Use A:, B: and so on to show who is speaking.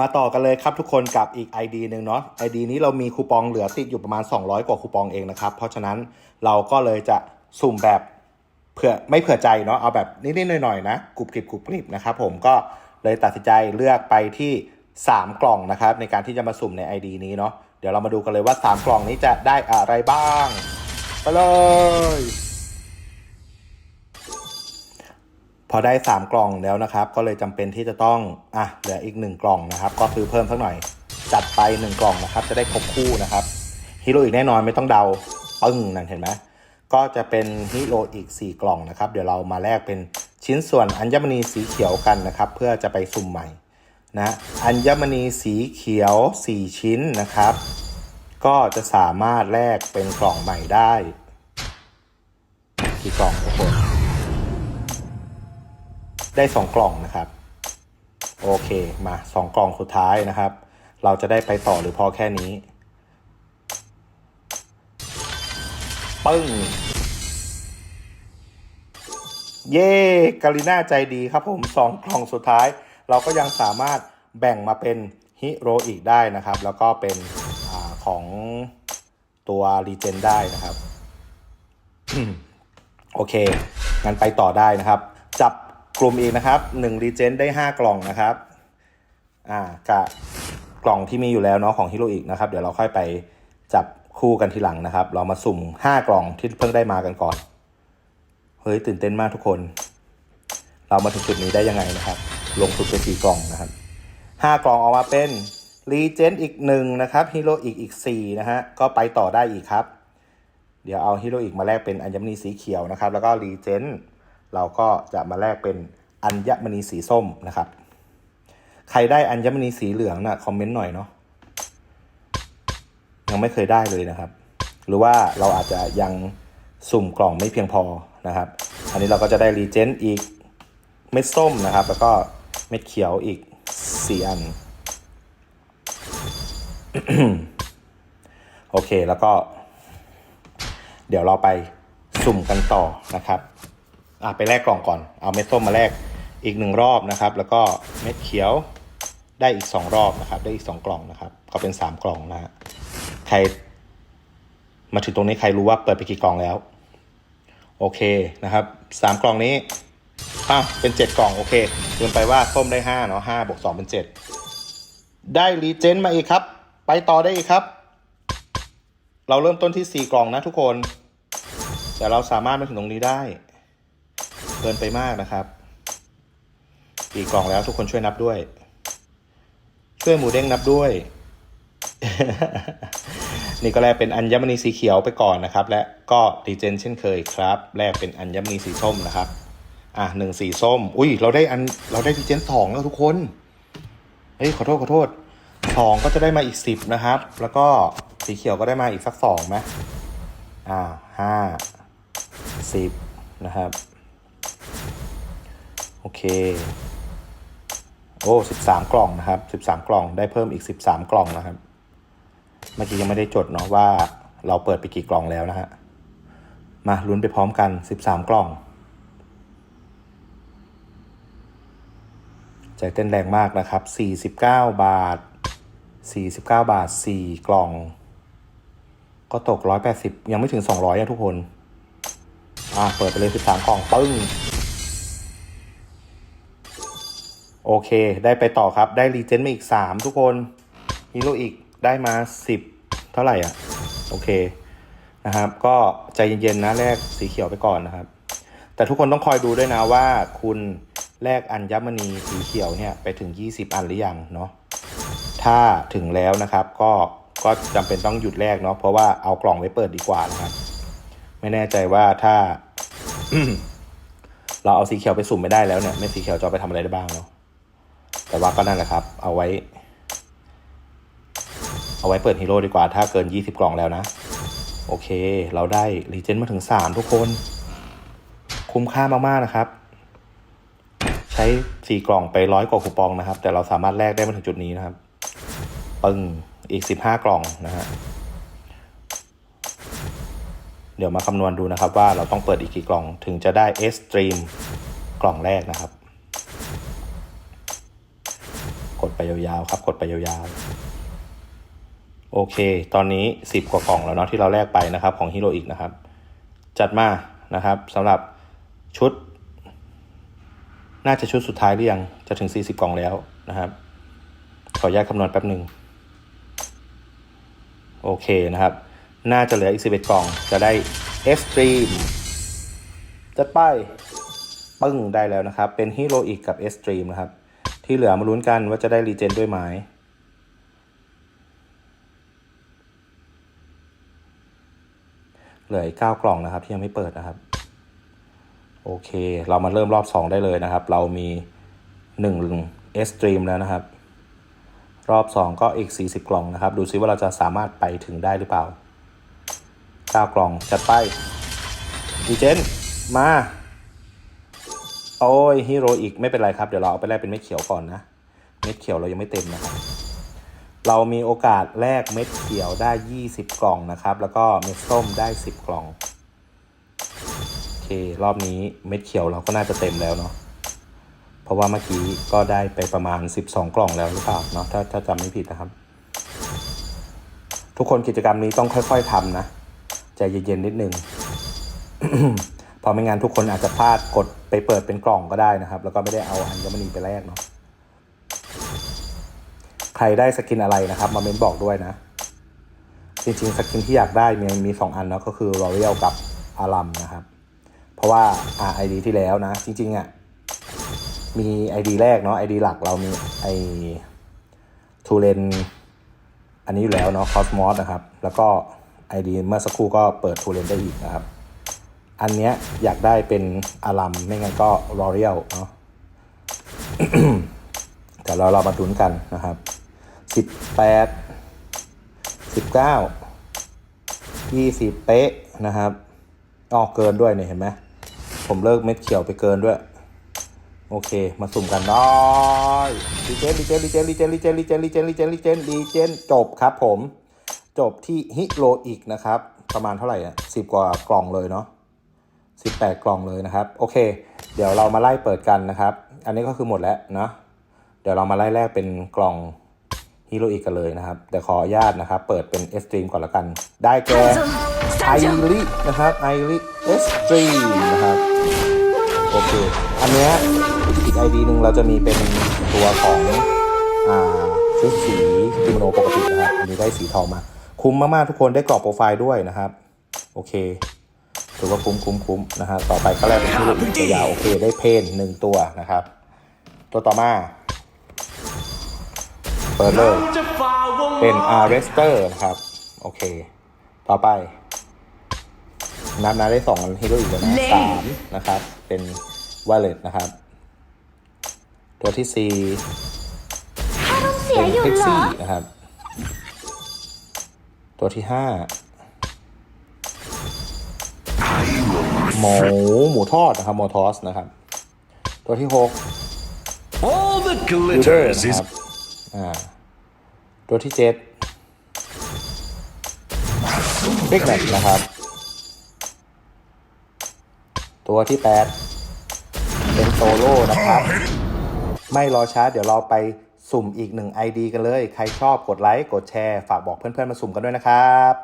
A: มาต่อกันเลยครับทุกคนกับอีก ID หนึ่งเนาะ ID นี้เรามีคูปองเหลือติดอยู่ประมาณ 200 กว่าคูปองเองนะครับ เพราะฉะนั้นเราก็เลยจะสุ่มแบบเผื่อไม่เผื่อใจเนาะเอาแบบนิดๆหน่อยๆนะกรุบกริบกรุบกริบนะครับผมก็เลยตัดสินใจเลือกไปที่ 3 กล่องนะครับ ในการที่จะมาสุ่มใน ID นี้เนาะเดี๋ยวเรามาดูกันเลยว่า 3 กล่องนี้จะได้อะไรบ้าง ไปเลย พอได้ 3 กล่องแล้วนะครับ ก็เลยจำเป็นที่จะต้องอะเหลืออีก 1 กล่องนะครับ ก็ซื้อเพิ่มสักหน่อย จัดไป 1 กล่องนะครับ จะได้ครบคู่นะครับฮีโร่อีกแน่นอนไม่ต้องเดาปึ้งนั่นเห็นไหมก็จะเป็นฮีโร่อีก 4 กล่องนะครับ เดี๋ยวเรามาแลกเป็นชิ้นส่วนอัญมณีสีเขียวกันนะครับ เพื่อจะไปสุ่มใหม่นะอัญมณีสีเขียว 4 ชิ้นนะครับ ก็จะสามารถแลกเป็นกล่องใหม่ได้กี่กล่องทุกคน ได้สองกล่องนะครับ โอเคมาสองกล่องสุดท้ายนะครับ เราจะได้ไปต่อหรือพอแค่นี้ ปึ้ง เย่กาลิน่าใจดีครับผมสองกล่องสุดท้าย เราก็ยังสามารถแบ่งมาเป็นฮิโรอีกได้นะครับ แล้วก็เป็นอของตัวรีเจนได้นะครับ โอเคงั้นไปต่อได้นะครับ จับ กลุ่มอีกนะครับ1รีเจนได้ 5 กล่องนะครับอ่ากับกล่องที่มีอยู่แล้วเนาะของฮิโรอีกนะครับเดี๋ยวเราค่อยไปจับคู่กันทีหลังนะครับ เรามาสุ่ม 5 กล่องที่เพิ่งได้มากันก่อน เฮ้ย ตื่นเต้นมากทุกคน เรามาถึงจุดนี้ได้ยังไงนะครับ ลงทุนไปสี่กล่องนะครับ5กล่องออกมาเป็นรีเจนอีกหนึ่งนะครับฮิโรอีกอีก4นะฮะก็ไปต่อได้อีกครับ เดี๋ยวเอาฮีโร่อีกมาแลกเป็นอัญมณีสีเขียวนะครับ แล้วก็รีเจน เราก็จะมาแลกเป็นอัญมณีสีส้มนะครับ ใครได้อัญมณีสีเหลืองนะ่ะคอมเมนต์หน่อยเนาะยังไม่เคยได้เลยนะครับ หรือว่าเราอาจจะยังสุ่มกล่องไม่เพียงพอนะครับ อันนี้เราก็จะได้รีเจนอีกเม็ดส้มนะครับ แล้วก็เม็ดเขียวอีกสี่อัน โอเคแล้วก็ เดี๋ยวเราไปสุ่มกันต่อนะครับ อะไปแลกกล่องก่อน เอาเม็ดส้มมาแลกอีกหนึ่งรอบนะครับ แล้วก็เม็ดเขียวได้อีกสองรอบนะครับ ได้อีกสองกล่องนะครับ ก็เป็นสามกล่องนะฮะใคร มาถึงตรงนี้ใครรู้ว่าเปิดไปกี่กล่องแล้ว โอเคนะครับสามกล่องนี้อะเป็นเจ็ดกล่องโอเคลืมไปว่าส้มได้ห้าเนาะห้าบวกสองเป็นเจ็ดได้รีเจนมาอีกครับ ไปต่อได้อีกครับ เราเริ่มต้นที่4กล่องนะทุกคน แต่เราสามารถมาถึงตรงนี้ได้ เกินไปมากนะครับกี่กล่องแล้วทุกคนช่วยนับด้วย ช่วยหมูเด้งนับด้วย นี่ก็แลกเป็นอัญมณีสีเขียวไปก่อนนะครับ และก็ดีเจนเช่นเคยครับแลกเป็นอัญมณีสีส้มนะครับ อะหนึ่งสีส้ม อุ้ยเราได้อันเราได้ดีเจนสองแล้วทุกคนเฮ้ยขอโทษขอโทษสองก็จะได้มาอีกสิบนะครับ แล้วก็สีเขียวก็ได้มาอีกสักสองไหมอ่าห้าสิบนะครับ เค โอ้สิบสามกล่องนะครับสิบสามกล่องได้เพิ่มอีกสิบสามกล่องนะครับ เมื่อกี้ยังไม่ได้จดเนาะว่าเราเปิดไปกี่กล่องแล้วนะฮะ มาลุ้นไปพร้อมกันสิบสามกล่อง ใจเต้นแรงมากนะครับ49บเก้าบาท49บเก้าบาท4กล่อง ก็ตก180ยังไม่ถึง200อะทุกคน อ่าเปิดไปเลย13กล่องปึ้ง โอเค ได้ไปต่อครับ ได้รีเจนมาอีก 3 ทุกคนฮีโร่อีกได้มา 10 เท่าไหร่อะ โอเค นะครับ ก็ใจเย็นๆนะแรกสีเขียวไปก่อนนะครับ แต่ทุกคนต้องคอยดูด้วยนะว่าคุณแลกอัญมณีสีเขียวเนี่ยไปถึง 20 อันหรือยังเนาะ ถ้าถึงแล้วนะครับ ก็ก็จำเป็นต้องหยุดแลกเนาะ เพราะว่าเอากล่องไว้เปิดดีกว่านะครับ ไม่แน่ใจว่าถ้า เราเอาสีเขียวไปสุ่มไม่ได้แล้วเนี่ยเม็ดสีเขียวจะเอไปทำอะไรได้บ้างเนาะ แต่ว่าก็นั่นแหละครับ เอาไว้ เอาไว้เปิดฮีโร่ดีกว่า ถ้าเกิน 20 กล่องแล้วนะ โอเค เราได้รีเจนมาถึง 3 ทุกคน คุ้มค่ามากๆนะครับ ใช้สี่กล่องไปร้อยกว่าคูปองนะครับ แต่เราสามารถแลกได้มาถึงจุดนี้นะครับ ปึ้ง อีกสิบห้ากล่องนะฮะเดี๋ยวมาคำนวณดูนะครับว่าเราต้องเปิดอีกกี่กล่องถึงจะได้ S Stream กล่องแรกนะครับ กด ไปยาวๆครับ กดไปยาวๆ โอเค ตอนนี้ 10 กว่ากล่องแล้วเนาะที่เราแลกไปนะครับ ของฮิโรอีกนะครับ จัดมานะครับสำหรับชุด น่าจะชุดสุดท้ายหรือยังจะถึง 40 กล่องแล้วนะครับ ขออนุญาตคำนวณแป๊บหนึ่งโอเคนะครับ น่าจะเหลืออีก 11 กล่อง จะได้ Extreme จัดไป ปึ้งได้แล้วนะครับ เป็นฮีโรอีกกับ Extreme นะครับ ที่เหลือมาลุ้นกันว่าจะได้รีเจนด้วยไหมเหลืออีกเก้ากล่องนะครับที่ยังไม่เปิดนะครับ โอเค เรามาเริ่มรอบ 2 ได้เลยนะครับ เรามี1 Extreme แล้วนะครับ รอบ 2 ก็อีก 40 กล่องนะครับ ดูซิว่าเราจะสามารถไปถึงได้หรือเปล่า 9 กล่องจัดไปดีเจนมา โอ้ยฮีโร่อีกไม่เป็นไรครับเดี๋ยวเราเอาไปแลกเป็นเม็ดเขียวก่อนนะ เม็ดเขียวเรายังไม่เต็มนะครับเรามีโอกาสแลกเม็ดเขียวได้ 20 กล่องนะครับ แล้วก็เม็ดส้มได้ 10 กล่องโอเครอบนี้เม็ดเขียวเราก็น่าจะเต็มแล้วเนาะเพราะว่าเมื่อกี้ก็ได้ไปประมาณ 12 กล่องแล้วหรือเปล่าเนาะถ้าถ้าจำไม่ผิดนะครับ ทุกคนกิจกรรมนี้ต้องค่อย ๆทำนะใจเย็นๆนิดนึง ราะไม่งั้นทุกคนอาจจะพลาดกดไปเปิดเป็นกล่องก็ได้นะครับ แล้วก็ไม่ได้เอาอัญมณีไปแลกเนาะใครได้สกินอะไรนะครับมาเม้นบอกด้วยนะ จริงๆสกินที่อยากได้มีมีสองอันเนาะก็คือ r o r e a l กับอารัมนะครับ เพราะว่า RID ที่แล้วนะ จริงๆอะ่ะมี ID แรกเนาะ ID หลักเรามีไอทูเลนอันนี้อยู่แล้วเนาะ Cosmos นะครับ แล้วก็ ID เมื่อสักครู่ก็เปิดทูเลนได้อีกนะครับ อันเนี้ยอยากได้เป็นอารัมไม่งั้นก็ r o r e a l เนาะแต่เราเรามาทุนกันนะครับสิบแปดสิบเก้ายี่สิบเป๊ะนะครับอ๋อเกินด้วยเนี่ยเห็นไหมผมเลิกเม็ดเขียวไปเกินด้วย โอเค มาสุ่มกันได้รีเจนรีเจนรีเจนรีเจนรีเจนรีเจนรีเจนรีเจนรีเจนรีเจนจบครับผม จบที่ฮิโรอีกนะครับ ประมาณเท่าไหร่อะสิบกว่ากล่องเลยเนาะ สิบแปดกล่องเลยนะครับ โอเค เดี๋ยวเรามาไล่เปิดกันนะครับ อันนี้ก็คือหมดแล้วเนาะเดี๋ยวเรามาไล่แรกเป็นกล่องฮีโร่อีกกันเลยนะครับ แต่ขออนุญาตนะครับ เปิดเป็นเอสตรีมก่อนละกัน ได้แก่ไอรินะครับไอริเอสตรีมนะครับโอเค อันเนี้ยอีกไอดีหนึ่งเราจะมีเป็นตัวของอ่าชุดสีกิโมโนปกตินะครับ อันนี้ได้สีทองมา คุ้มมากๆทุกคนได้กรอบโปรไฟล์ด้วยนะครับ โอเค ถือว่าคุ้มคุ้มคุ้มนะฮะต่อไปก็แรกเป็นที่ลูกตัวยาวโอเคได้เพนหนึ่งตัวนะครับ ตัวต่อมาเปิดเลย
B: จะฝ่าวง
A: เป็น
B: ล้อ
A: Arrester นะครับ โอเค ต่อไป นับนะได้สองฮีโร่อีกแล้วนะสามนะครับ เป็นว a l เลตนะครับ ตัวที่สี่
C: เสี
A: เป็
C: ย
A: น
C: อยู่
A: เท็ก
C: เหรอ
A: ซี่นะครับ ตัวที่ห้า หมูหมูทอดนะครับหมูทอสนะครับ ตัวที่หก
B: All the
A: ยูเดอร์
B: glitters
A: นะ
B: is
A: ครับอ่าตัวที่เจ็ดบิ๊กแมทนะครับ ตัวที่แปดเป็นโซโล่นะครับ ไม่รอช้าเดี๋ยวเราไปสุ่มอีกหนึ่ง ID กันเลย ใครชอบกดไลค์ กดแชร์ ฝากบอกเพื่อนๆ มาสุ่มกันด้วยนะครับ